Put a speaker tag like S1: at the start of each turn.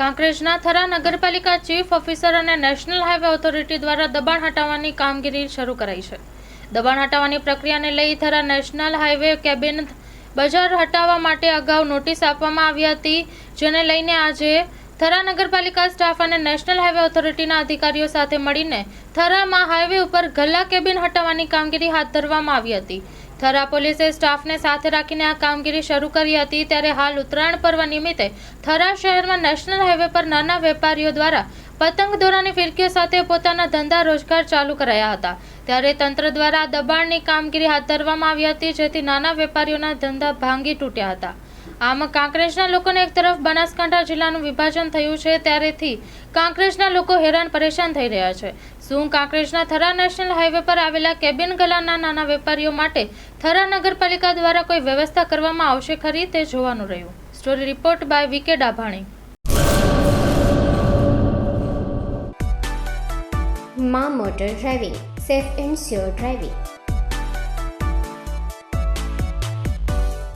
S1: કાંકરેજના થરા નગરપાલિકા chief officer અને national highway authority દ્વારા દબાણ હટાવવાની કામગીરી શરૂ કરાઈ છે. દબાણ હટાવવાની પ્રક્રિયાને લઈ થરા નેશનલ હાઈવે કેબિન બજાર હટાવવા માટે અગાઉ નોટિસ આપવામાં આવી હતી, જેને લઈને આજે થરા નગરપાલિકા સ્ટાફ અને નેશનલ હાઈવે ઓથોરિટીના અધિકારીઓ સાથે મળીને થરામાં હાઈવે ઉપર ગલ્લા કેબિન હટાવવાની કામગીરી હાથ ધરવામાં આવી હતી. થરા પોલીસે સ્ટાફને સાથે રાખીને આ કામગીરી શરૂ કરી હતી ત્યારે હાલ ઉત્તરાયણ પર્વ નિમિત્તે થરા શહેરમાં નેશનલ હાઈવે પર નાના વેપારીઓ દ્વારા પતંગ દોરાની ફિરકીઓ સાથે પોતાના ધંધા રોજગાર ચાલુ કરાયા હતા. ત્યારે તંત્ર દ્વારા દબાણની કામગીરી હાથ ધરવામાં આવી હતી, જેથી નાના વેપારીઓના ધંધા ભાંગી તૂટ્યા હતા. આમ કાંકરેજના લોકોને એક તરફ બનાસકાંઠા જિલ્લાનું વિભાજન થયું છે, ત્યારેથી કાંકરેજના લોકો હેરાન પરેશાન થઈ રહ્યા છે. શું કાંકરેજના થરા નેશનલ હાઈવે પર આવેલા કેબિન ગલાના નાના વેપારીઓ માટે થરા નગરપાલિકા દ્વારા કોઈ વ્યવસ્થા કરવામાં આવશે ખરી તે જોવાનું રહ્યું. Story report by VK Dabhani.
S2: મા motor driving, safe and sure driving.